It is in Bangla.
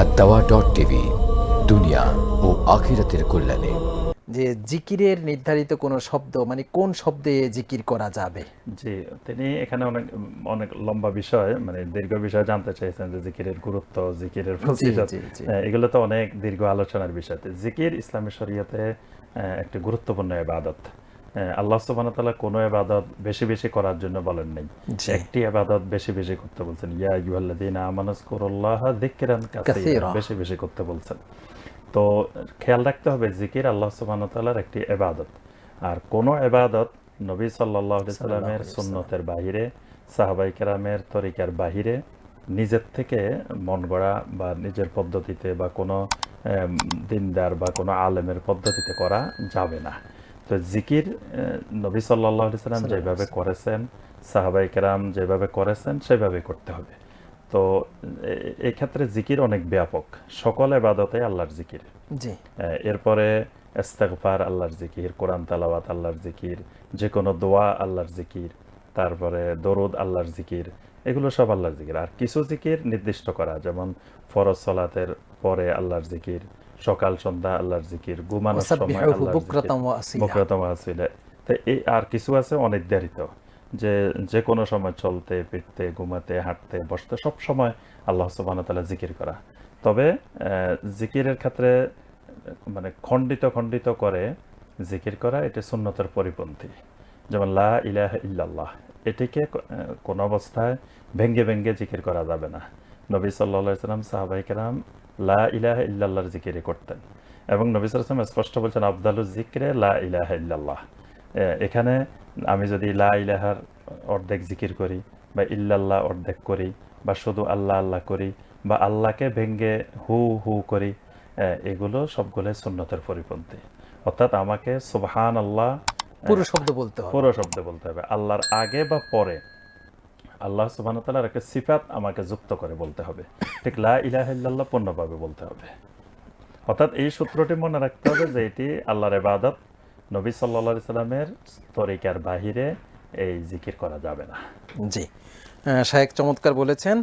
আর ডট টিভি দুনিয়া ও আখিরাতের কল্যাণে। যে জিকিরের নির্ধারিত কোনো শব্দ মানে কোন শব্দে জিকির করা যাবে? জি তিনি এখানে অনেক অনেক লম্বা বিষয় মানে দীর্ঘ বিষয় জানতে চাইছেন যে জিকিরের গুরুত্ব জিকিরের। এগুলো তো অনেক দীর্ঘ আলোচনার বিষয়। জিকির ইসলামী শরীয়তে একটি গুরুত্বপূর্ণ ইবাদত। আল্লাহ তাআলা কোনো ইবাদত বেশি বেশি করার জন্য বলেন নাই। একটি ইবাদত বেশি বেশি করতে বলছেন। ইয়া আইয়ুহাল্লাযীনা আমানুযকুরুল্লাহা যিকরান কাসীরা। বেশি বেশি করতে বলছেন। তো খেয়াল রাখতে হবে জিকির আল্লাহ তাআলার একটি ইবাদত। আর কোন ইবাদত নবী সাল্লাল্লাহু আলাইহি সাল্লামের সুন্নতের বাহিরে সাহাবাই কেরামের তরিকার বাহিরে নিজের থেকে মন গড়া বা নিজের পদ্ধতিতে বা কোনো দিনদার বা কোনো আলেমের পদ্ধতিতে করা যাবে না। তো জিকির নবী আলাইহি সাল্লাম যেভাবে করেছেন সাহাবাই কেরাম যেভাবে করেছেন সেভাবে করতে হবে। তো এ- এই ক্ষেত্রে জিকির অনেক ব্যাপক। সকল এবাদতে আল্লাহর জিকির। জি। এরপরে ইস্তেগফার আল্লাহর জিকির কোরআন তালাওয়াত আল্লাহর জিকির যে কোনো দোয়া আল্লাহর জিকির তারপরে দরুদ আল্লাহর জিকির এগুলো সব আল্লাহর জিকির। আর কিছু জিকির নির্দিষ্ট করা যেমন ফরজ সলাতের পরে আল্লাহর জিকির সকাল সন্ধ্যা আল্লাহর জিকির ঘুমানোর সময় বুকরাতাম আসীলা। তো এই আর কিছু আছে অনির্ধারিত যে যে কোনো সময় চলতে ফিরতে ঘুমাতে হাঁটতে বসতে সব সময় আল্লাহ সুবহানাহু ওয়া তাআলা জিকির করা। তবে জিকিরের ক্ষেত্রে মানে খণ্ডিত খণ্ডিত করে জিকির করা এটা সুন্নতের পরিপন্থী। যেমন লা ইলাহা ইল্লাল্লাহ এটিকে কোনো অবস্থায় ভেঙ্গে ভেঙ্গে জিকির করা যাবে না। নবী আলাইহি সাল্লাম সাহাবাই কেরাম লা ইলাহা ইল্লাল্লাহর করতেন। এবং নবী সাল্লাল্লাহু আলাইহি সাল্লাম স্পষ্ট বলছেন আফদালুজ জিকরে লা ইলাহা ইল্লাল্লাহ। এখানে আমি যদি লা ইলাহার অর্ধেক জিকির করি বা ইল্লাল্লাহ অর্ধেক করি বা শুধু আল্লাহ আল্লাহ করি বা আল্লাহকে ভেঙ্গে হু হু করি এগুলো সবগুলো সুন্নতের পরিপন্থী। অর্থাৎ আমাকে সুবহান আল্লাহ পুরো শব্দ বলতে হবে। পুরো শব্দ বলতে হবে। আল্লাহর আগে বা পরে আল্লাহ তাআলার একটা সিফাত আমাকে যুক্ত করে বলতে হবে। ঠিক লা ইলাহা ইল্লাল্লাহ পূর্ণভাবে বলতে হবে। অর্থাৎ এই সূত্রটি মনে রাখতে হবে যে এটি আল্লাহর এবাদত নবী আলাইহি সাল্লামের তরিকার বাহিরে এই জিকির করা যাবে না। জি। শাহেক চমৎকার বলেছেন